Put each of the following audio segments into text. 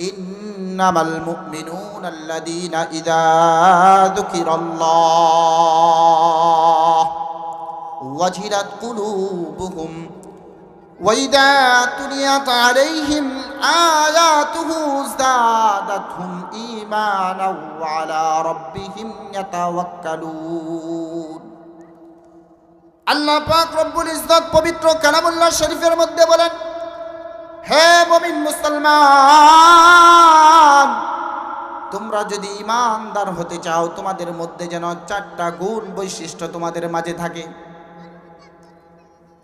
إنما المؤمنون الذين إذا ذكر الله وجلت قلوبهم وإذا تليت عليهم آياته زادتهم إيمانا وعلى ربهم يتوكلون আল্লাহ পাক রব্বুল ইজ্জত পবিত্র কালামুল্লাহ শরীফের মধ্যে বলেন হে মুমিন মুসলমান, তোমরা যদি ইমানদার হতে চাও, তোমাদের মধ্যে যেন চারটা গুণ বৈশিষ্ট্য তোমাদের মাঝে থাকে।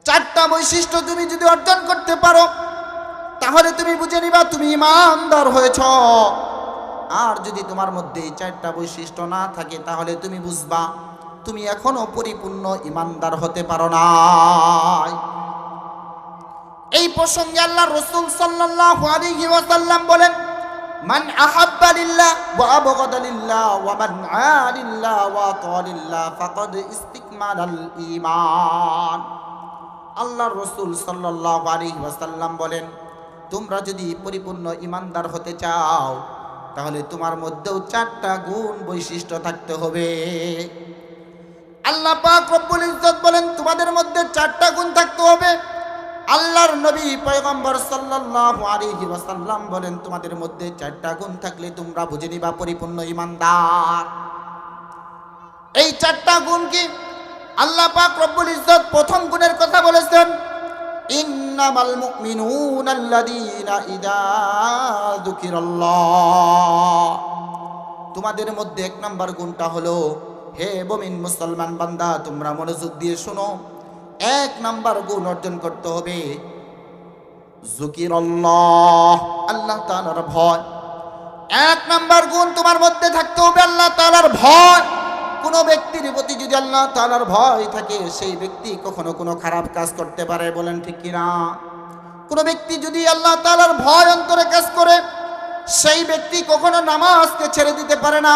চারটা বৈশিষ্ট্য তুমি যদি অর্জন করতে পারো, তাহলে তুমি বুঝে নিবা তুমি ইমানদার হয়েছ। আর যদি তোমার মধ্যে এই চারটা বৈশিষ্ট্য না থাকে, তাহলে তুমি বুঝবা, তুমি এখনও পরিপূর্ণ ইমানদার হতে পারো নাই। এই প্রসঙ্গে আল্লাহ রসুল ওয়াসাল্লাম বলেন, মান আহাব্বা ওয়া আলিল্লাহ আল্লাহ রসুল সাল্লাল্লাহু বলেন, তোমরা যদি পরিপূর্ণ ইমানদার হতে চাও, তাহলে তোমার মধ্যেও চারটা গুণ বৈশিষ্ট্য থাকতে হবে। আল্লাহ পাক রব্বুল বলেন, তোমাদের মধ্যে চারটা গুণ থাকতে হবে। আল্লাহর নবী পয়গম্বর সাল্লাল্লাহু আলাইহি ওয়াসাল্লাম বলেন, তোমাদের মধ্যে চারটা গুণ থাকলে তোমরা বুঝে নিবা পরিপূর্ণ ইমানদার এই চারটা গুণ কি? আল্লাহ পাক রব্বুল ইজ্জত প্রথম গুণের কথা বলেছেন, ইন্নামাল মুমিনুনা আল্লাযীনা ইযা যুকিরাল্লাহ। তোমাদের মধ্যে এক নাম্বার গুণটা হলো, হে বমিন মুসলমান বান্দা, তোমরা মনোযোগ দিয়ে শোনো। এক নাম্বার গুণ অর্জন করতে হবে। জুকির আল্লাহ তাআলার ভয়। এক নাম্বার গুণ তোমার মধ্যে থাকতে হবে আল্লাহ তালার ভয়। কোনো ব্যক্তির প্রতি যদি আল্লাহ তালার ভয় থাকে সেই ব্যক্তি কখনো কোনো খারাপ কাজ করতে পারে বলেন ঠিক কিনা? কোনো ব্যক্তি যদি আল্লাহ তালার ভয় অন্তরে কাজ করে সেই ব্যক্তি কখনো নামাজকে ছেড়ে দিতে পারে না।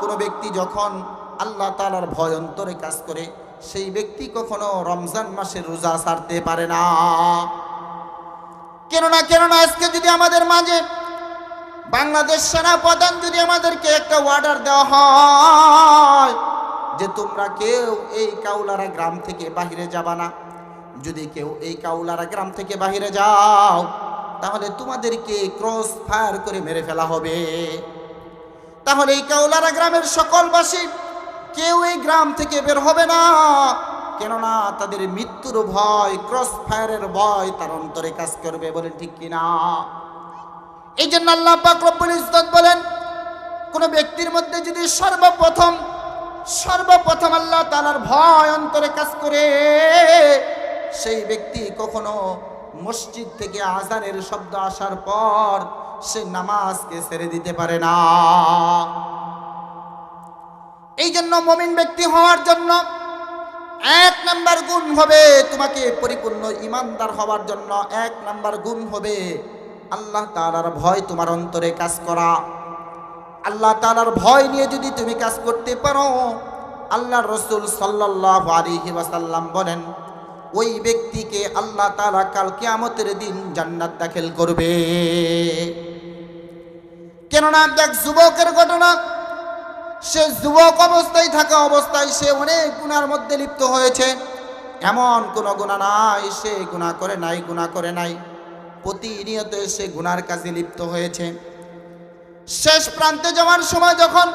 কোনো ব্যক্তি যখন আল্লাহ তালার ভয় অন্তরে কাজ করে সেই ব্যক্তি কখনো রমজান মাসে রোজা ছাড়তে পারে না। কেননা কেননা আজকে যদি আমাদের মাঝে বাংলাদেশ সেনা প্রধান যদি আমাদেরকে একটা অর্ডার দেওয়া হয় যে তোমরা কেউ এই কাউলারা গ্রাম থেকে বাহিরে যাবা না, যদি কেউ এই কাউলারা গ্রাম থেকে বাহিরে যাও, তাহলে তোমাদেরকে ক্রস ফায়ার করে মেরে ফেলা হবে। তাহলে এই কাউলারা গ্রামের সকলবাসী কেউ এই গ্রাম থেকে বের হবে না। কেননা তাদের মৃত্যুর ভয় ক্রস ফায়ারের ভয় তার অন্তরে কাজ করবে বলে ঠিক কিনা? এই জন্য আল্লাহ পাক রব্বুল বলেন, কোন ব্যক্তির মধ্যে যদি সর্বপ্রথম সর্বপ্রথম আল্লাহ তাআলার ভয় অন্তরে কাজ করে, সেই ব্যক্তি কখনো মসজিদ থেকে আজানের শব্দ আসার পর সে নামাজকে ছেড়ে দিতে পারে না। এই জন্য মমিন ব্যক্তি হওয়ার জন্য এক নাম্বার গুণ হবে তোমাকে পরিপূর্ণ ইমানদার হওয়ার জন্য। এক নাম্বার গুণ হবে আল্লাহ তাআলার ভয় তোমার অন্তরে কাজ করা। আল্লাহ তাআলার ভয় নিয়ে যদি তুমি কাজ করতে পারো আল্লাহ রসুল সাল্লাল্লাহু আলাইহি ওয়াসাল্লাম বলেন, ওই ব্যক্তিকে আল্লাহ তাআলা কাল কিয়ামতের দিন জান্নাত দাখিল করবে। কেননা এক যুবকের ঘটনা সে যুবক অবস্থায় থাকা অবস্থায় সে অনেক গুণার মধ্যে লিপ্ত হয়েছে। এমন কোনো গুণা নাই, সে গুণা করে নাই গুণা করে নাই। প্রতিনিয়ত সে গুনার কাজে লিপ্ত হয়েছে। শেষ প্রান্তে যাওয়ার সময় যখন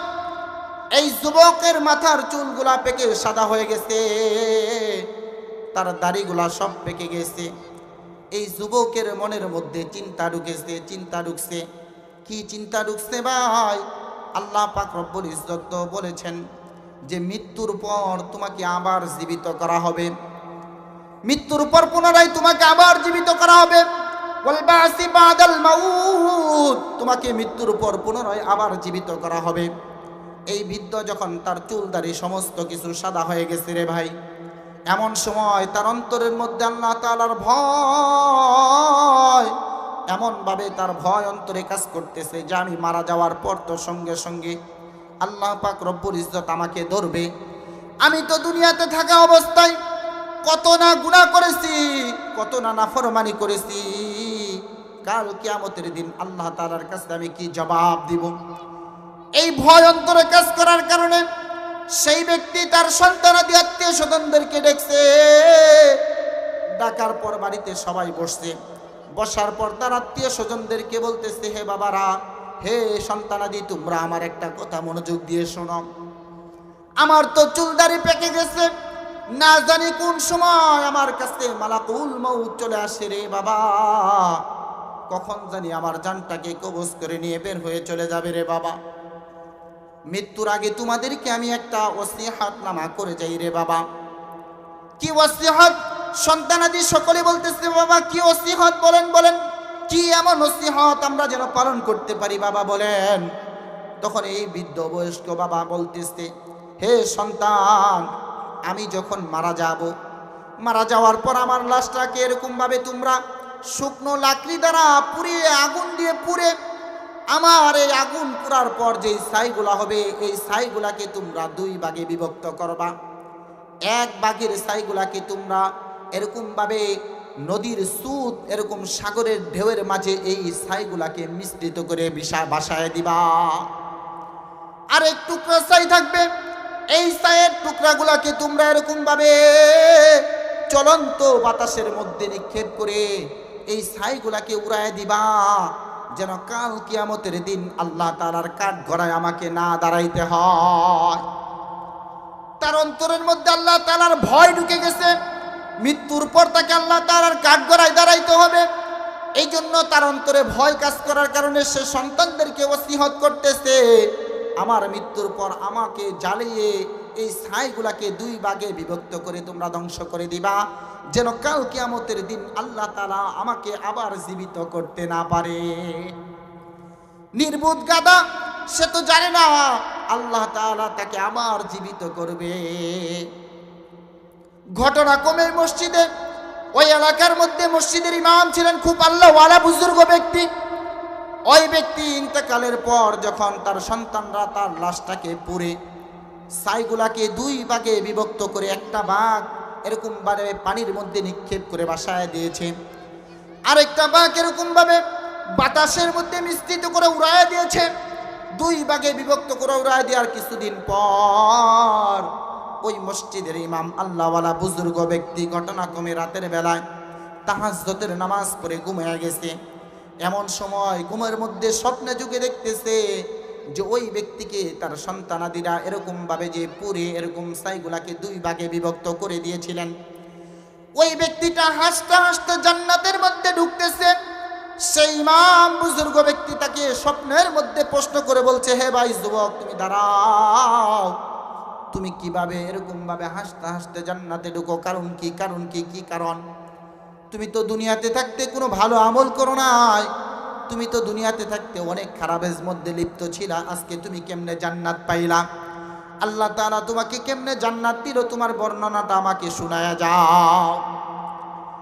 এই যুবকের মাথার চুলগুলা পেকে সাদা হয়ে গেছে, তার দাড়িগুলা সব পেকে গেছে। এই যুবকের মনের মধ্যে চিন্তা ঢুকেছে, চিন্তা ঢুকছে। কি চিন্তা ঢুকছে ভাই? আল্লাহ পাক রব্বুল ইজ্জত বলেছেন যে মৃত্যুর পর তোমাকে আবার জীবিত করা হবে। মৃত্যুর পর পুনরায় তোমাকে আবার জীবিত করা হবে। তোমাকে মৃত্যুর পর পুনরায় আবার জীবিত করা হবে। এই বৃদ্ধ যখন তার চুল দাড়ি সমস্ত কিছু সাদা হয়ে গেছে রে ভাই। এমন সময় তার অন্তরের মধ্যে আল্লাহ তাআলার ভয় এমনভাবে তার ভয় অন্তরে কাজ করতেছে যে আমি মারা যাওয়ার পর তো সঙ্গে সঙ্গে আল্লাহ পাক রব্বুল ইজ্জত আমাকে ধরবে। আমি তো দুনিয়াতে থাকা অবস্থায় কত না গুনাহ করেছি, কত না নাফরমানি করেছি। কাল কিয়ামতের দিন আল্লাহ তাআলার কাছে আমি কি জবাব দিব? এই ভয় অন্তরে কাজ করার কারণে সেই ব্যক্তি তার সন্তানাদি আত্মীয় স্বজনদেরকে ডেকছে ডাকার পর বাড়িতে সবাই বসছে। বসার পর তার আত্মীয় স্বজনদেরকে বলতেছে, হে বাবারা, হে সন্তানাদি, তোমরা আমার একটা কথা মনোযোগ দিয়ে শোনো। আমার তো চুলদারি পেকে গেছে। না জানি কোন সময় আমার কাছে মালাকুল মৌত চলে আসে রে বাবা। কখন জানি আমার জানটাকে কবজ করে নিয়ে বের হয়ে চলে যাবে রে বাবা। মৃত্যুর আগে তোমাদেরকে আমি একটা ওসিহাত নামা করে যাই রে বাবা। কি ওসিহাত? সন্তানাদি সকলে বলতেছে, বাবা, কি ওসিহাত বলেন বলেন, কি এমন ওসিহাত আমরা যেন পালন করতে পারি? বাবা বলেন, তখন এই বৃদ্ধ বয়স্ক বাবা বলতেছে, হে সন্তান, আমি যখন মারা যাব, মারা যাওয়ার পর আমার লাশটাকে এরকম ভাবে তোমরা শুকনো লাকড়ি দ্বারা পুড়িয়ে আগুন দিয়ে পুড়ে আমার এই আগুন পুরার পর যেই ছাইগুলা হবে, এই ছাইগুলাকে তোমরা দুই ভাগে বিভক্ত করবা। এক বাঘের ছাইগুলাকে তোমরা এরকম ভাবে নদীর সুদ এরকম সাগরের ঢেউয়ের মাঝে এই ছাইগুলাকে মিশ্রিত করে বিষা বাসায় দিবা। আর এক টুকরা ছাই থাকবে, এই ছাইয়ের টুকরাগুলাকে তোমরা এরকম ভাবে চলন্ত বাতাসের মধ্যে নিক্ষেপ করে এই ছাইগুলাকে উড়ায় দিবা, যেন কাল কিয়ামতের দিন আল্লাহ তালার কাঠ গড়ায় আমাকে না দাঁড়াইতে হয়। তার অন্তরের মধ্যে আল্লাহ তালার ভয় ঢুকে গেছে। মৃত্যুর পর তাকে আল্লাহ তালার কাঠ গড়ায় দাঁড়াইতে হবে। এই জন্য তার অন্তরে ভয় কাজ করার কারণে সে সন্তানদেরকে ওসিহত করতেছে। আমার মৃত্যুর পর আমাকে জ্বালিয়ে এই ছাইগুলাকে দুই ভাগে বিভক্ত করে তোমরা ধ্বংস করে দিবা। যেন কাল কেয়ামতের দিন আল্লাহ তালা আমাকে আবার জীবিত করতে না পারে। নির্বুধ গাদা সে তো জানে না, আল্লাহ তাআলা তাকে আবার জীবিত করবে। ঘটনা কমে মসজিদে। ওই এলাকার মধ্যে মসজিদের ইমাম ছিলেন খুব আল্লাহওয়ালা বুজুর্গ ব্যক্তি। ওই ব্যক্তি ইন্তেকালের পর যখন তার সন্তানরা তার লাশটাকে পুড়ে সাইগুলাকে দুই ভাগে বিভক্ত করে একটা ভাগ এরকম ভাবে পানির মধ্যে নিক্ষেপ করে বাসায় দিয়েছে। আরেকটা বাঘ এরকম ভাবে বাতাসের মধ্যে মিশ্রিত করে উড়ায় দিয়েছে। দুই ভাগে বিভক্ত করে উড়ায় দেওয়ার কিছুদিন পর ওই মসজিদের ইমাম আল্লাহওয়ালা বুজুর্গ ব্যক্তি ঘটনাক্রমে রাতের বেলায় তাহাজ্জতের নামাজ পড়ে ঘুমিয়ে গেছে। এমন সময় ঘুমের মধ্যে স্বপ্নে যুগে দেখতেছে যে ওই ব্যক্তিকে তার সন্তানাদিরা এরকম ভাবে যে পুরে এরকম সাইগুলাকে দুই ভাগে বিভক্ত করে দিয়েছিলেন। ওই ব্যক্তিটা হাসতে হাসতে জান্নাতের মধ্যে ঢুকতেছে। সেই ইমাম বুজুর্গ ব্যক্তি তাকে স্বপ্নের মধ্যে প্রশ্ন করে বলছে, হে ভাই যুবক, তুমি দাঁড়াও। তুমি কীভাবে এরকম ভাবে হাসতে হাসতে জান্নাতে ঢুকো? কারণ কি? কারণ কি? কি কারণ? তুমি তো দুনিয়াতে থাকতে কোনো ভালো আমল করো নাই। তুমি তো দুনিয়াতে থাকতে অনেক খারাপের মধ্যে লিপ্ত ছিলা। আজকে তুমি কেমনে জান্নাত পাইলা? আল্লাহ তাআলা তোমাকে কেমনে জান্নাত দিল? তোমার বর্ণনাটা আমাকে শোনায়া যাও।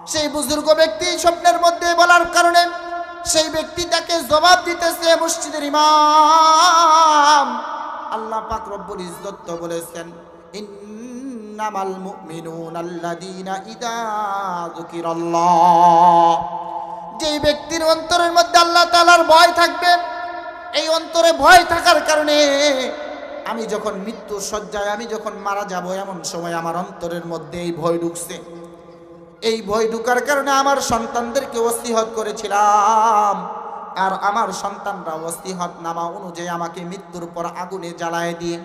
সেই বুজুর্গ ব্যক্তি স্বপ্নের মধ্যে বলার কারণে সেই ব্যক্তি তাকে জবাব দিতেছে মসজিদের ইমাম। আল্লাহ পাক রব্বুল ইজ্জত তো বলেছেন, ইন্নামাল মুমিনুনা আল্লাযীনা ইযা যুকিরাল্লাহ। যেই ব্যক্তির অন্তরের মধ্যে আল্লাহ তাআলার ভয় থাকবে, এই অন্তরে ভয় থাকার কারণে আমি যখন মৃত্যুর শয্যায় আমি যখন মারা যাব, এমন সময় আমার অন্তরের মধ্যে এই ভয় ঢুকছে। এই ভয় ঢুকার কারণে আমার সন্তানদেরকে ওসিহত করেছিলাম। আর আমার সন্তানরা ওসিহত নামা অনুযায়ী আমাকে মৃত্যুর পর আগুনে জ্বালায় দিয়ে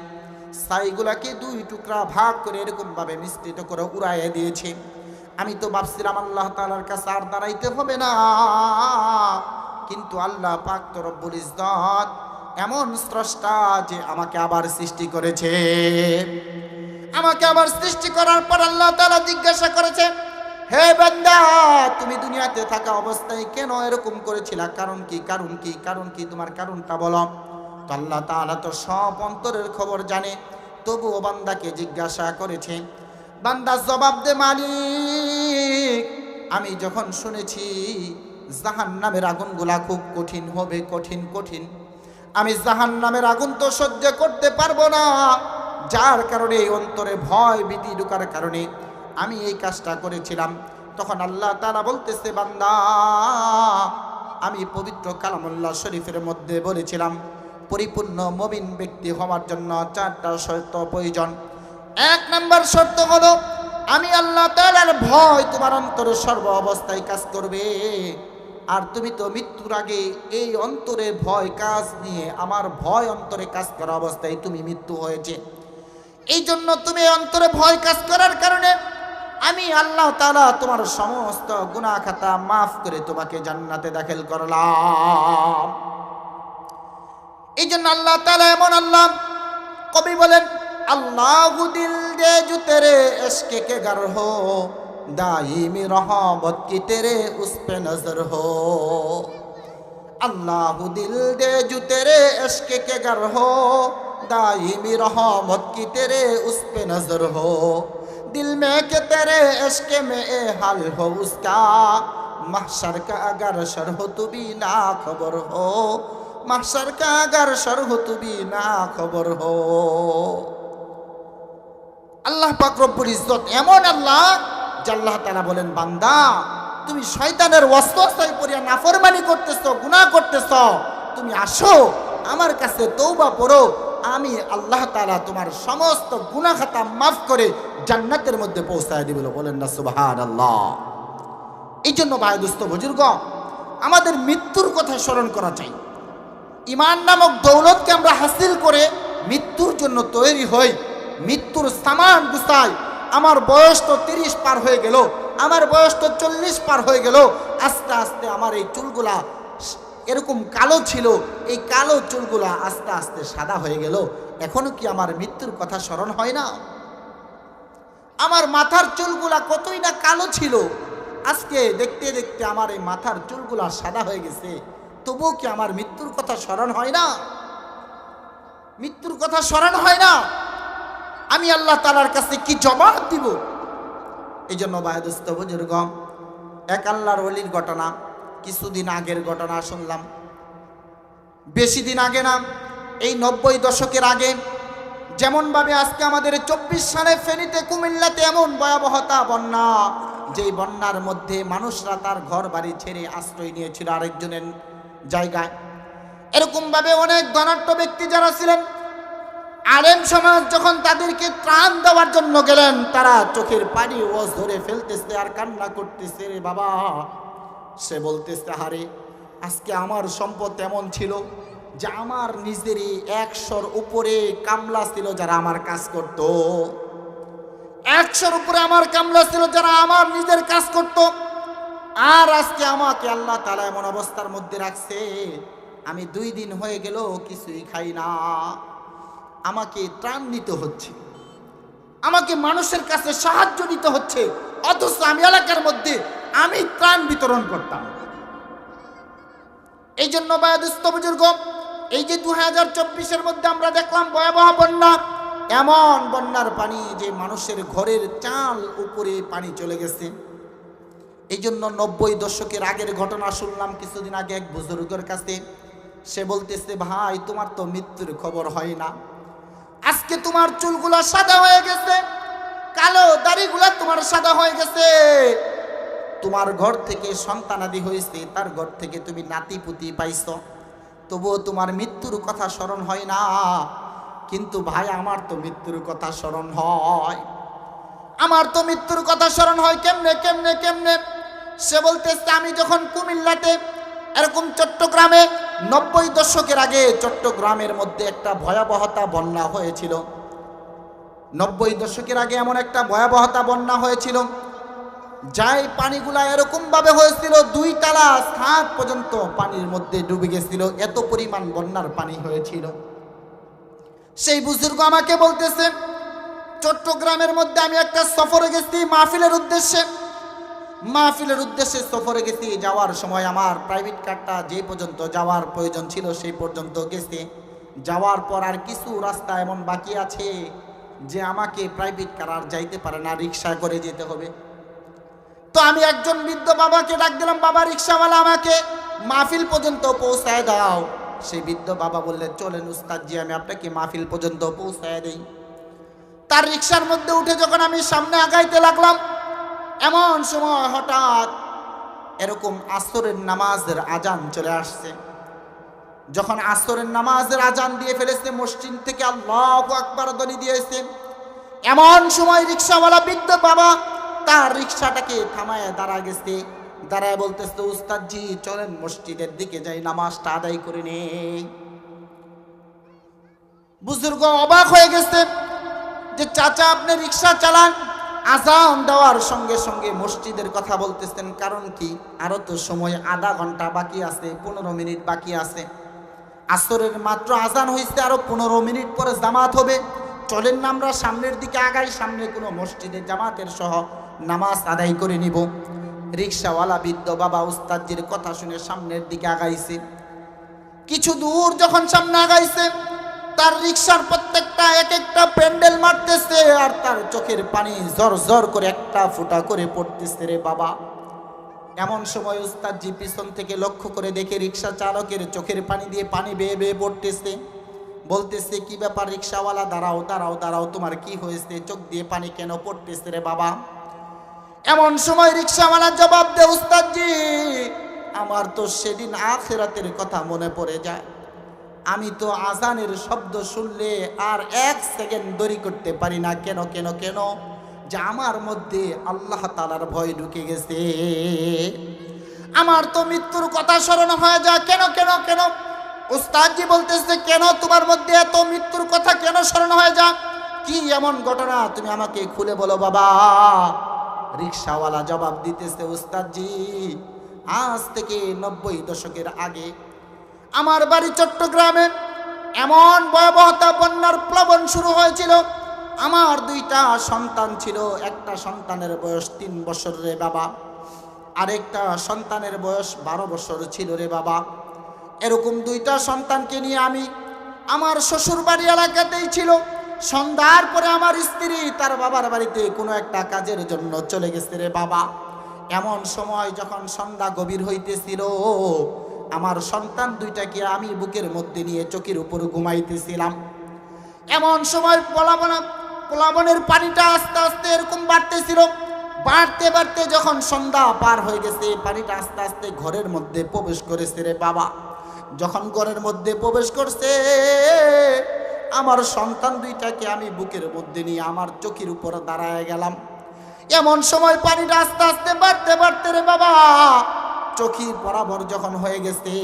ছাইগুলাকে দুই টুকরা ভাগ করে এরকমভাবে মিশ্রিত করে উড়াইয়ে দিয়েছে। আমি তো ভাবছিলাম আল্লাহ তালার কাছে আর দাঁড়াইতে হবে না। কিন্তু আল্লাহ পাক তো রব্বুল ইজ্জত এমন স্রষ্টা যে আমাকে আবার সৃষ্টি করেছে। আমাকে আবার সৃষ্টি করার পর আল্লাহ তাআলা জিজ্ঞাসা করেছে হে বান্দা, তুমি দুনিয়াতে থাকা অবস্থায় কেন এরকম করেছিলা? কারণ কি কারণ কি কারণ কি? তোমার কারণটা বলো। তো আল্লাহ তাআলা তো সব অন্তরের খবর জানে, তবুও বান্দাকে জিজ্ঞাসা করেছে। বান্দা জবাব দে, মালিক, আমি যখন শুনেছি জাহান নামের আগুনগুলা খুব কঠিন হবে, কঠিন কঠিন, আমি জাহান নামের আগুন তো সহ্য করতে পারব না, যার কারণে অন্তরে ভয় ভীতি ঢুকার কারণে আমি এই কাজটা করেছিলাম। তখন আল্লাহ তারা বলতেছে, বান্দা, আমি পবিত্র কালামুল্লাহ শরীফের মধ্যে বলেছিলাম, পরিপূর্ণ মবিন ব্যক্তি হওয়ার জন্য চারটা শর্ত প্রয়োজন। এক নম্বর শর্ত হলো, আমি আল্লাহ তালার ভয় তোমার অন্তরে সর্ব অবস্থায় কাজ করবে। আর তুমি তো মৃত্যুর আগে এই অন্তরে ভয় কাজ নিয়ে আমার ভয় অন্তরে কাজ করা অবস্থায় তুমি মৃত্যু হয়েছে। এই জন্য তুমি অন্তরে ভয় কাজ করার কারণে আমি আল্লাহ তালা তোমার সমস্ত গুণা খাতা মাফ করে তোমাকে জান্নাতে দাখিল করলাম। এই জন্য আল্লাহ তালা এমন আল্লাহ কবি বলেন, আল্লাহ দিল দে জুতে রে এসকে কে গার হো, দাইমি রহমত কি তেরে উস পে নজর হো। আল্লাহ দিল দে জুতে রে এসকে কে গার হো, দাইমি রহমত কি তেরে উস পে নজর হো। दिल में के तेरे इश्क में ए हाल हो उसका महशर का अगर शर हो तो भी ना खबर हो महशर का अगर शर हो तो भी ना खबर हो আল্লাহ পাক রব্বুল ইজ্জত এমন আল্লাহ যে আল্লাহ তাআলা বলেন বান্দা তুমি শয়তানের ওয়াসওয়াসায় পড়িয়া নাফরমানি করতেছ গুনাহ করতেছ তুমি আসো আমার কাছে তৌবা পড়ো আমি আল্লাহ তাআলা তোমার সমস্ত গুনাহ খাতা মাফ করে জান্নাতের মধ্যে পৌঁছায় দিবে। বলেন না, সুবহানাল্লাহ। এই জন্য দুস্থ বুজুর্গ, আমাদের মৃত্যুর কথা স্মরণ করা চাই। ইমান নামক দৌলতকে আমরা হাসিল করে মৃত্যুর জন্য তৈরি হই। মৃত্যুর সামান গুছাই। আমার বয়স তো তিরিশ পার হয়ে গেল। আমার বয়স তো চল্লিশ পার হয়ে গেল। আস্তে আস্তে আমার এই চুলগুলা এরকম কালো ছিল, এই কালো চুলগুলা আস্তে আস্তে সাদা হয়ে গেল। এখনও কি আমার মৃত্যুর কথা স্মরণ হয় না? আমার মাথার চুলগুলা কতই না কালো ছিল। আজকে দেখতে দেখতে আমার এই মাথার চুলগুলা সাদা হয়ে গেছে। তবুও কি আমার মৃত্যুর কথা স্মরণ হয় না? মৃত্যুর কথা স্মরণ হয় না? আমি আল্লাহ তালার কাছে কি জবাব দিব? এই জন্য বায়দস্ত বুজুর্গ এক আল্লাহর অলির ঘটনা। কিছুদিন আগের ঘটনা শুনলাম। বেশি দিন আগে না, এই নব্বই দশকের আগে যেমনভাবে আজকে আমাদের চব্বিশ সালে ফেনীতে কুমিল্লাতে এমন ভয়াবহতা বন্যা, যেই বন্যার মধ্যে মানুষরা তার ঘর বাড়ি ছেড়ে আশ্রয় নিয়েছিল আরেকজনের জায়গায়। এরকমভাবে অনেক ধনাঢ্য ব্যক্তি যারা ছিলেন, আলেম সমাজ যখন তাদেরকে ত্রাণ দেওয়ার জন্য গেলেন, তারা চোখের পানি ও ধরে ফেলতেছে আর কান্না করতেছে, রে বাবা সে বলতেছে হারে আজকে আমার সম্পদ এমন ছিল যে আমার নিজেরই একশোর উপরে কামলা ছিল যারা আমার কাজ করত। একশোর উপরে আমার কামলা ছিল যারা আমার নিজের কাজ করত। আর আজকে আমাকে আল্লাহ তালা এমন অবস্থার মধ্যে রাখছে, আমি দুই দিন হয়ে গেল কিছুই খাই না। আমাকে ত্রাণ নিতে হচ্ছে। আমাকে মানুষের কাছে সাহায্য নিতে হচ্ছে। অথচ আমি এলাকার মধ্যে আমি ত্রাণ বিতরণ করতাম। এই জন্য বায়াদুস্ত বুজুর্গ, এই যে দু হাজার চব্বিশের মধ্যে আমরা দেখলাম ভয়াবহ বন্যা, এমন বন্যার পানি যে মানুষের ঘরের চাল উপরে পানি চলে গেছে। এই জন্য নব্বই দশকের আগের ঘটনা শুনলাম কিছুদিন আগে এক বুজুর্গের কাছে। সে বলতেছে, ভাই, তোমার তো মৃত্যুর খবর হয় না। আজকে তোমার চুলগুলো সাদা হয়ে গেছে, কালো দাড়িগুলো তোমার সাদা হয়ে গেছে। তোমার ঘর থেকে সন্তানাদি হয়েছে, তার ঘর থেকে তুমি নাতি পুতি পাইছ। তবুও তোমার মৃত্যুর কথা স্মরণ হয় না। কিন্তু ভাই, আমার তো মৃত্যুর কথা স্মরণ হয়। আমার তো মৃত্যুর কথা স্মরণ হয় কেমনে কেমনে কেমনে? সে বলতেছে, আমি যখন কুমিল্লাতে এরকম চট্টগ্রামে নব্বই দশকের আগে চট্টগ্রামের মধ্যে একটা ভয়াবহতা বন্যা হয়েছিল। নব্বই দশকের আগে এমন একটা ভয়াবহতা বন্যা হয়েছিল। যাই পানিগুলা এরকম ভাবে হয়েছিল, দুই তালা স্থান পর্যন্ত পানির মধ্যে ডুবে গেছিল, এত পরিমাণ বন্যার পানি হয়েছিল। সেই বুজুর্গ আমাকে বলতেছে, চট্টগ্রামের মধ্যে আমি একটা সফরে গেছি মাহফিলের উদ্দেশ্যে। মাহফিলের উদ্দেশ্যে সফরে গেছি, যাওয়ার সময় আমার প্রাইভেট কারটা যে পর্যন্ত যাওয়ার প্রয়োজন ছিল সেই পর্যন্ত গেছে। যাওয়ার পর আর কিছু রাস্তা এমন বাকি আছে যে আমাকে প্রাইভেট কার আর যাইতে পারে না, রিক্সা করে যেতে হবে। তো আমি একজন বৃদ্ধ বাবাকে ডাক দিলাম, বাবা, রিক্সাওয়ালা আমাকে মাহফিল পর্যন্ত পৌঁছায় দাও। সেই বৃদ্ধ বাবা বললে, চলেন উস্তাদজি, আমি আপনাকে মাহফিল পর্যন্ত পৌঁছায় দেই। তার রিক্সার মধ্যে উঠে যখন আমি সামনে আগাইতে লাগলাম, এমন সময় হঠাৎ এরকম আসরের নামাজের আজান চলে আসছে। যখন আসরের নামাজের আজান দিয়ে ফেলেছে, মসজিদ থেকে আল্লাহ আকবার দলি দিয়েছে। এমন সময় রিক্সাওয়ালা বৃদ্ধ বাবা তার রিক্সাটাকে থামায় দাঁড়া গেছে। দাঁড়ায় বলতেছে, উস্তাদজি, চলেন মসজিদের দিকে যাই, নামাজটা আদায় করে নেই। বুজুর্গ অবাক হয়ে গেছে যে, চাচা, আপনি রিক্সা চালান? আজান দেওয়ার সঙ্গে সঙ্গে মসজিদের কথা বলতেছেন, কারণ কি? আরও তো সময় আধা ঘণ্টা বাকি আছে, পনেরো মিনিট বাকি আছে। আসরের মাত্র আজান হয়েছে আরও পনেরো মিনিট পরে জামাত হবে। চলেন না আমরা সামনের দিকে আগাই, সামনে কোনো মসজিদে জামাতের সহ নামাজ আদায় করে নিব। রিক্সাওয়ালা বৃদ্ধ বাবা উস্তাদজির কথা শুনে সামনের দিকে আগাইছে। কিছু দূর যখন সামনে আগাইছে, তার রিক্সার প্রত্যেকটা এক একটা প্যান্ডেল মারতেছে আর তার চোখের পানি জর জর করে একটা ফুটা করে পড়তেছে রে বাবা। এমন সময় উস্তাদজি পিছন থেকে লক্ষ্য করে দেখে রিক্সা চালকের চোখের পানি দিয়ে পানি বেয়ে বেয়ে পড়তেছে। বলতেছে, কি ব্যাপার রিক্সাওয়ালা? দাঁড়াও দাঁড়াও দাঁড়াও, তোমার কি হয়েছে? চোখ দিয়ে পানি কেন পড়তেছে রে বাবা? এমন সময় রিক্সাওয়ালা জবাব দে উস্তাদজি, আমার তো সেদিন আখেরাতের কথা মনে পড়ে যায়। আমি তো আজানের শব্দ শুনলে আর এক সেকেন্ড দেরি করতে পারি না। কেন কেন কেন? যে আমার মধ্যে আল্লাহ তালার ভয় ঢুকে গেছে। আমার তো মৃত্যুর কথা স্মরণ হয়ে যায়। কেন কেন কেন? উস্তাদজি বলতেছে, কেন তোমার মধ্যে এত মৃত্যুর কথা কেন স্মরণ হয়ে যায়? কি এমন ঘটনা তুমি আমাকে খুলে বলো বাবা? রিক্সাওয়ালা জবাব দিতেছে উস্তাদজি আজ থেকে নব্বই দশকের আগে আমার বাড়ি চট্টগ্রামে এমন ভয়াবহতা বন্যার প্লবন শুরু হয়েছিল। আমার দুইটা সন্তান ছিল, একটা সন্তানের বয়স তিন বছর রে বাবা, আরেকটা সন্তানের বয়স বারো বছর ছিল রে বাবা। এরকম দুইটা সন্তানকে নিয়ে আমি আমার শ্বশুর বাড়ি এলাকাতেই ছিল। সন্ধ্যার পরে আমার স্ত্রী তার বাবার বাড়িতে কোনো একটা কাজের জন্য চলে গেছে রে বাবা। এমন সময় যখন সন্ধ্যা গভীর হইতেছিল, আমার সন্তান দুইটাকে আমি বুকের মধ্যে নিয়ে চোখের উপর ঘুমাইতেছিলাম। এমন সময় পলাবনা, প্লাবনের পানিটা আস্তে আস্তে এরকম বাড়তেছিল। বাড়তে বাড়তে যখন সন্ধ্যা পার হয়ে গেছে, পানিটা আস্তে আস্তে ঘরের মধ্যে প্রবেশ করেছে রে বাবা। যখন ঘরের মধ্যে প্রবেশ করছে আমার সন্তান দুইটাকে আমি বুকের মধ্যে নিয়ে আমার চোখের উপর দাঁড়ায় গেলাম। এমন সময় পানিটা আস্তে আস্তে বাড়তে বাড়তে রে বাবা চোখি বরাবর যখন হয়ে গেছে,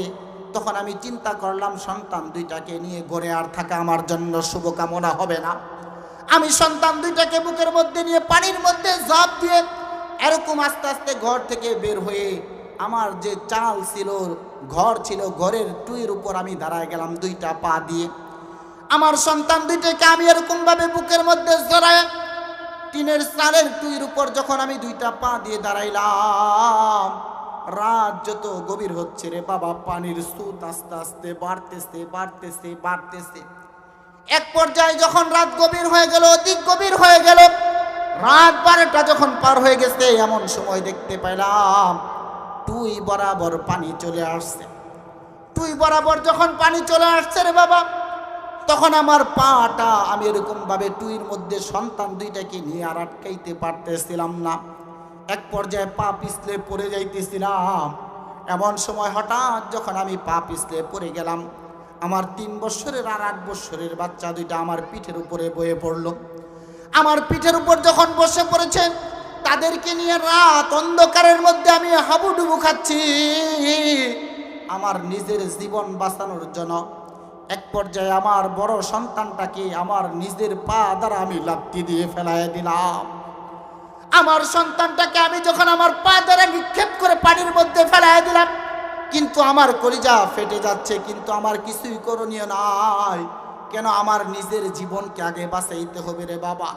তখন আমি চিন্তা করলাম, সন্তান দুইটাকে নিয়ে গড়ে আর থাকা আমার জন্য শুভকামনা হবে না। আমি সন্তান দুইটাকে বুকের মধ্যে নিয়ে পানির মধ্যে ঝাঁপ দিয়ে এরকম আস্তে আস্তে ঘর থেকে বের হয়ে আমার যে চাল ছিল, ঘর ছিল, ঘরের টুইয়ের উপর আমি দাঁড়ায় গেলাম দুইটা পা দিয়ে। আমার সন্তান দুইটাকে আমি এরকম ভাবে বুকের মধ্যে জড়ায় টিনের চালের টুইয়ের উপর যখন আমি দুইটা পা দিয়ে দাঁড়াইলাম, রাত যত গভীর হচ্ছে রে বাবা, পানির স্রোত আস্তে আস্তে বাড়তেছে বাড়তেছে বাড়তেছে। এক পর্যায়ে যখন রাত গভীর হয়ে গেল, অধিক গভীর হয়ে গেল, রাত বারোটা যখন পার হয়ে গেছে, এমন সময় দেখতে পাইলাম টুই বরাবর পানি চলে আসছে। টুই বরাবর যখন পানি চলে আসছে রে বাবা তখন আমার পাটা, আমি এরকম ভাবে টুইর মধ্যে সন্তান দুইটাকে নিয়ে আর আটকাইতে পারতেছিলাম না। এক পর্যায়ে পা পিছলে পড়ে যাইতেছিলাম। এমন সময় হঠাৎ যখন আমি পা পিছলে পড়ে গেলাম, আমার তিন বছরের আর আট বছরের বাচ্চা দুইটা আমার পিঠের উপরে বয়ে পড়ল। আমার পিঠের উপর যখন বসে পড়েছে, তাদেরকে নিয়ে রাত অন্ধকারের মধ্যে আমি হাবুডুবু খাচ্ছি। আমার নিজের জীবন বাঁচানোর জন্য এক পর্যায়ে আমার বড় সন্তানটাকে আমার নিজের পা দ্বারা আমি লাপ্তি দিয়ে ফেলাই দিলাম। আমার সন্তানটাকে আমি যখন আমার পা দ্বারা নিক্ষেপ করে পানির মধ্যে ফেলাই দিলাম, কিন্তু আমার কলিজা ফেটে যাচ্ছে, কিন্তু আমার কিছুই করণীয় নাই। কেন আমার নিজের জীবনকে আগে বাঁচাইতে হবে রে বাবা?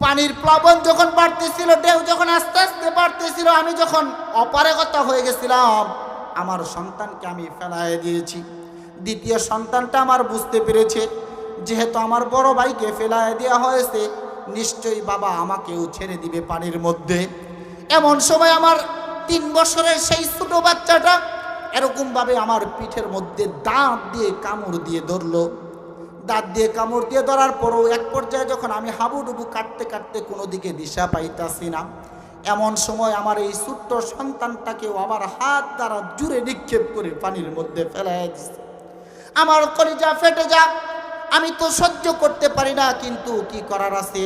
পানির প্লাবন যখন বাড়তেছিল, ঢেউ যখন আস্তে আস্তে বাড়তেছিল, আমি যখন অপারগতা হয়ে গেছিলাম, আমার সন্তানকে আমি ফেলাই দিয়েছি। দ্বিতীয় সন্তানটা আমার বুঝতে পেরেছে। যেহেতু আমার বড় ভাইকে ফেলাই দেওয়া হয়েছে, নিশ্চয়ই বাবা আমাকেও ছেড়ে দিবে পানির মধ্যে। এমন সময় আমার তিন বছরের সেই ছোট বাচ্চাটা এরকমভাবে আমার পিঠের মধ্যে দাঁত দিয়ে কামড় দিয়ে ধরলো। দাঁত দিয়ে কামড় দিয়ে ধরার পরও এক পর্যায়ে যখন আমি হাবুডুবু কাটতে কাটতে কোনো দিকে দিশা পাইতাছি না, এমন সময় আমার এই ছোট্ট সন্তানটাকেও আমার হাত দ্বারা জুড়ে নিক্ষেপ করে পানির মধ্যে ফেলাই দিচ্ছে আমার কলিজা ফেটে যা আমি তো সহ্য করতে পারি না, কিন্তু কি করার আছে?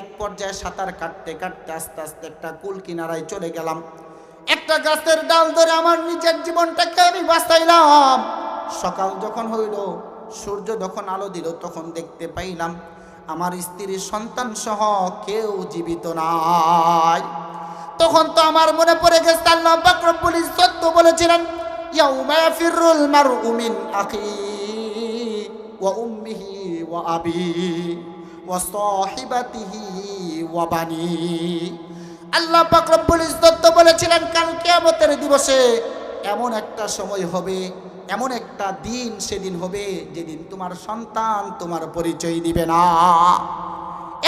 এক পর্যায়ে সাঁতার কাটতে কাটতে আস্তে আস্তে একটা কুল কিনারায় চলে গেলাম। একটা গাছের ডাল ধরে আমার নিজের জীবনটাকে আমি বাঁচাইলাম। সকাল যখন হইল, সূর্য যখন আলো দিল, তখন দেখতে পাইলাম আমার স্ত্রীর সন্তান সহ কেউ জীবিত নাই। তখন তো আমার মনে পড়ে গেছে, আল্লাহ পাক রব্বুল ইজ্জত বলেছিলেন ইয়াউমা ইয়াফিরুল মারউ মিন আখি ওয়া উম্মিহি ওয়া আবি ওয়া সাহিবাতিহি ওয়া বানি আল্লাহ পাক রব্বুল ইজ্জত বলেছিলেন, কাল কিয়ামতের দিবসে এমন একটা সময় হবে, এমন একটা দিন সেদিন হবে যেদিন তোমার সন্তান তোমার পরিচয় দিবে না।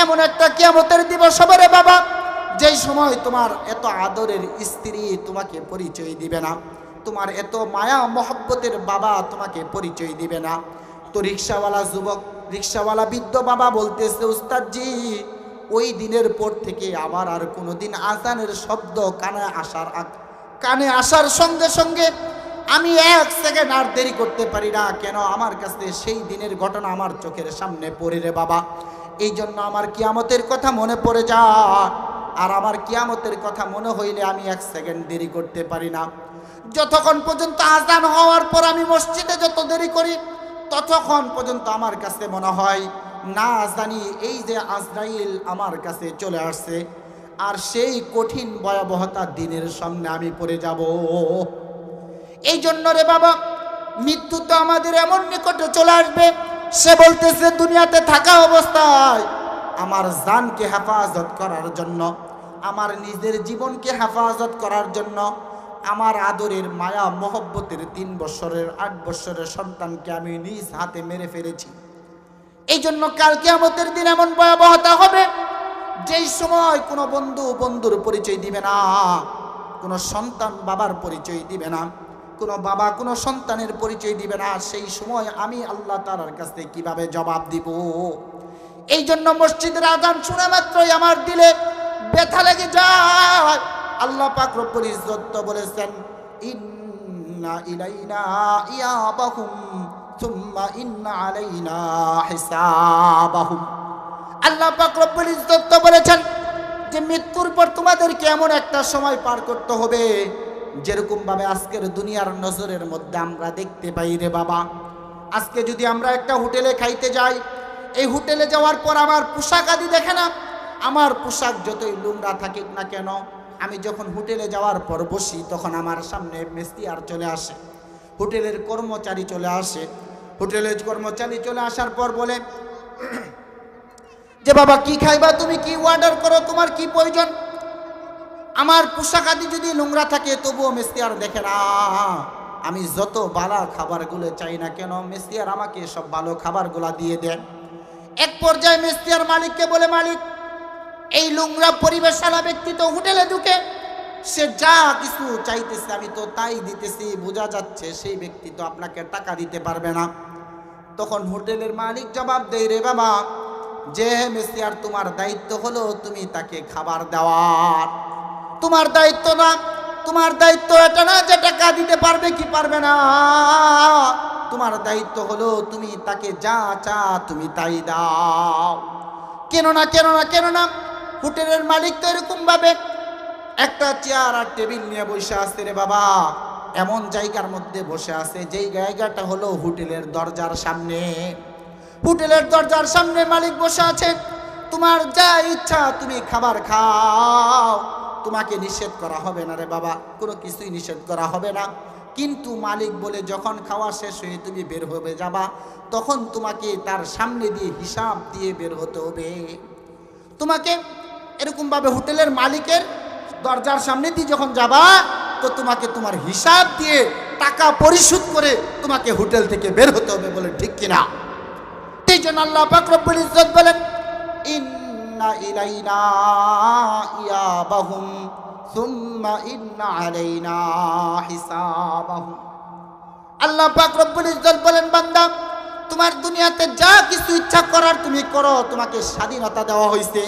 এমন একটা কিয়ামতের দিবস হবে রে বাবা, যেই সময় তোমার এত আদরের স্ত্রী তোমাকে পরিচয় দিবে না। তোমার এত মায়া মহব্বতের বাবা তোমাকে পরিচয় দিবে না। তো রিক্সাওয়ালা যুবক, রিক্সাওয়ালা বৃদ্ধ বাবা বলতেছে উস্তাদজি ওই দিনের পর থেকে আবার আর কোনোদিন আজানের শব্দ কানে আসার কানে আসার সঙ্গে সঙ্গে আমি এক সেকেন্ড আর দেরি করতে পারি না, কেন আমার কাছে সেই দিনের ঘটনা আমার চোখের সামনে পড়ে রে বাবা। এই জন্য আমার কিয়ামতের কথা মনে পড়ে যায়। আর আমার কিয়ামতের কথা মনে হইলে আমি এক সেকেন্ড দেরি করতে পারি না। যতক্ষণ পর্যন্ত আজান হওয়ার পর আমি মসজিদে যত দেরি করি, ততক্ষণ পর্যন্ত আমার কাছে মনে হয়, না জানি এই যে আজরাইল আমার কাছে চলে আসছে, আর সেই কঠিন ভয়াবহতা দিনের সামনে আমি পড়ে যাব। এই জন্য রে বাবা, মৃত্যু তো আমাদের এমন নিকটে চলে আসবে, সে বলতেছে, দুনিয়াতে থাকা অবস্থায় আমার জানকে হেফাজত করার জন্য, আমার নিজের জীবনকে হেফাজত করার জন্য আমার আদরের মায়া মহব্বতের তিন বছরের, আট বছরের সন্তানকে আমি নিজ হাতে মেরে ফেলেছি। এই জন্য কালকে আমাদের দিন এমন ভয়াবহতা হবে, যেই সময় কোনো বন্ধু বন্ধুর পরিচয় দিবে না, কোনো সন্তান বাবার পরিচয় দিবে না, কোনো বাবা কোনো সন্তানের পরিচয় দিবে না, সেই সময় আমি আল্লাহ তালার কাছে কীভাবে জবাব দিব? এই জন্য মসজিদের আজান শোনা মাত্রই আমার দিলে ব্যথা লেগে যায়। আল্লাহ পাক রব্বুল ইজ্জত তো বলেছেন, ইন্না ইলাইনা ইয়াবাহুম সুম্মা ইন্না আলাইনা হিসাবাহুম। আল্লাহ পাক রব্বুল ইজ্জত তো বলেছেন যে, মৃত্যুর পর তোমাদেরকে এমন একটা সময় পার করতে হবে যেরকম ভাবে আজকের দুনিয়ার নজরের মধ্যে আমরা দেখতে পাই রে বাবা। আজকে যদি আমরা একটা হোটেলে খাইতে যাই, এই হোটেলে যাওয়ার পর আমার পোশাক আদি দেখে না, আমার পোশাক যতই নোংরা থাকুক না কেন আমি যখন হোটেলে যাওয়ার পর বসি, তখন আমার সামনে মেস্তিয়ার চলে আসে। হোটেলের কর্মচারী চলে আসে। হোটেলের কর্মচারী চলে আসার পর বলে, যে বাবা, কি খাইবা তুমি? কি অর্ডার করো? তোমার কি প্রয়োজন? আমার পোশাক আদি যদি নোংরা থাকে, তবুও মেস্তিয়ার দেখে না। আমি যত ভালো খাবারগুলো চাই না কেন মেস্তিয়ার আমাকে সব ভালো খাবারগুলা দিয়ে দেন। এক পর্যায়ে মেস্তিয়ার মালিককে বলে, মালিক এই নোংরা পরিবেশালা ব্যক্তি তো হোটেলে ঢুকে। সে যা কিছু চাইতেছে আমি তো তাই দিতেছি, বোঝা যাচ্ছে সেই ব্যক্তি তো আপনাকে টাকা দিতে পারবে না। তখন হোটেলের মালিক জবাব দেয়, রে বাবা, যে মেসিয়ার, তোমার দায়িত্ব হলো তুমি তাকে খাবার দেওয়ার। তোমার দায়িত্ব না, তোমার দায়িত্ব এটা না যে টাকা দিতে পারবে কি পারবে না। তোমার দায়িত্ব হলো তুমি তাকে যা চা তুমি তাই দাও। কেন না কেন না কেন না হোটেলের মালিক তো এরকম ভাবে। একটা চেয়ার আর টেবিল নিয়ে বসে আছে রে বাবা। এমন জায়গার মধ্যে বসে আছে, যেই জায়গাটা হলো হোটেলের দরজার সামনে। হোটেলের দরজার সামনে মালিক বসে আছে, তোমার যা ইচ্ছা তুমি খাবার খাও। তোমাকে নিষেধ করা হবে না রে বাবা, কোনো কিছুই নিষেধ করা হবে না। কিন্তু মালিক বলে, যখন খাওয়া শেষ হয়ে তুমি বের হবে যাবা, তখন তোমাকে তার সামনে দিয়ে হিসাব দিয়ে বের হতে হবে। তোমাকে এরকমভাবে হোটেলের মালিকের দরজার সামনে দিয়ে যখন যাবা, তো তোমাকে তোমার হিসাব দিয়ে টাকা পরিশোধ করে তোমাকে হোটেল থেকে বের হতে হবে বলে ঠিক কিনা? এই জন্য আল্লাহ পাক রব্বুল ইজ্জত বলেন, ইন্না ইলাইনা ইয়াবাহুম, সুম্মা ইন্না আলাইনা হিসাবাহুম। আল্লাহ পাক রব্বুল ইজ্জত বলেন, বান্দা, তোমার দুনিয়াতে যা কিছু ইচ্ছা করার তুমি করো, তোমাকে স্বাধীনতা দেওয়া হয়েছে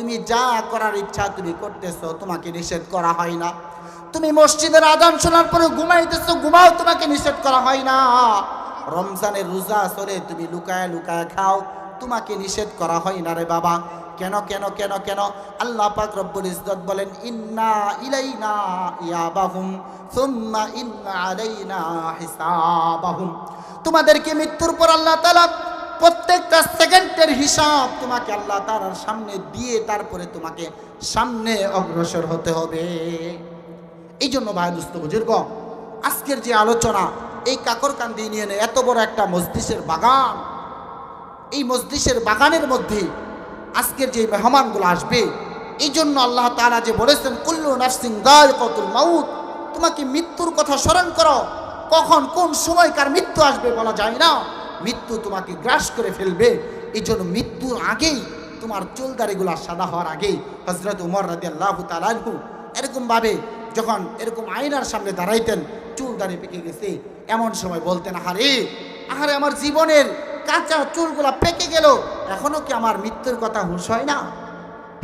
তুমি যা করার ইচ্ছা তুমি করতেছো, তোমাকে নিষেধ করা হয় না। তুমি মসজিদের আদান শোনার পরে ঘুমাইতেছো, ঘুমাও, তোমাকে নিষেধ করা হয় না। রমজানের রোজা সরে তুমি লুকায় লুকায় খাও, তোমাকে নিষেধ করা হয় না রে বাবা। কেন কেন কেন কেন? আল্লাহ পাক রব্বুল ইজ্জত বলেন, ইন্না ইলাইনা ইয়াবাহুম, সুম্মা ইন্না আলাইনা হিসাবাহুম। তোমাদেরকে মৃত্যুর পর আল্লাহ তাআলা প্রত্যেকটা সেকেন্ডের হিসাব তোমাকে আল্লাহ তাআলার সামনে দিয়ে তারপরে তোমাকে সামনে অগ্রসর হতে হবে। এই জন্য ভাই দুস্থ বুজুর্গ, আজকের যে আলোচনা, এই কাকর কান্দি নিয়ে নে এত বড় একটা মসজিষের বাগান। এই মসজিষের বাগানের মধ্যে আজকের যে মেহমানগুলো আসবে এই জন্য আল্লাহ তারা যে বলেছেন, কুল্লু নাফসিং গায় কতুল মাউত তোমাকে মৃত্যুর কথা স্মরণ করো। কখন, কোন সময়কার মৃত্যু আসবে বলা যায় না। মৃত্যু তোমাকে গ্রাস করে ফেলবে। এই জন্য মৃত্যুর আগেই তোমার চুলদারিগুলা সাদা হওয়ার আগেই হজরত উমর রাজি আল্লাহ এরকমভাবে যখন এরকম আয়নার সামনে দাঁড়াইতেন চুল পেকে গেছে। এমন সময় বলতেন, আহারে আহারে, আমার জীবনের কাঁচা চুলগুলা পেকে গেল। এখনও কি আমার মৃত্যুর কথা হুঁশ হয় না?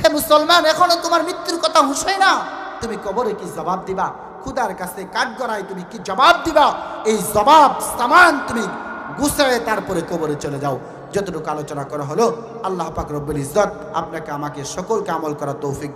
হে মুসলমান, এখনও তোমার মৃত্যুর কথা হুঁশ হয় না? তুমি কবরে কি জবাব দিবা? খুদার কাছে কাঠগড়ায় তুমি কি জবাব দিবা? এই জবাব, সামান তুমি গুছায় তারপরে কবরে চলে যাও। যতটুকু আলোচনা করা হলো, আল্লাহ পাক রব্বুল ইজ্জত আপনাকে আমাকে সকলকে আমল করা তৌফিক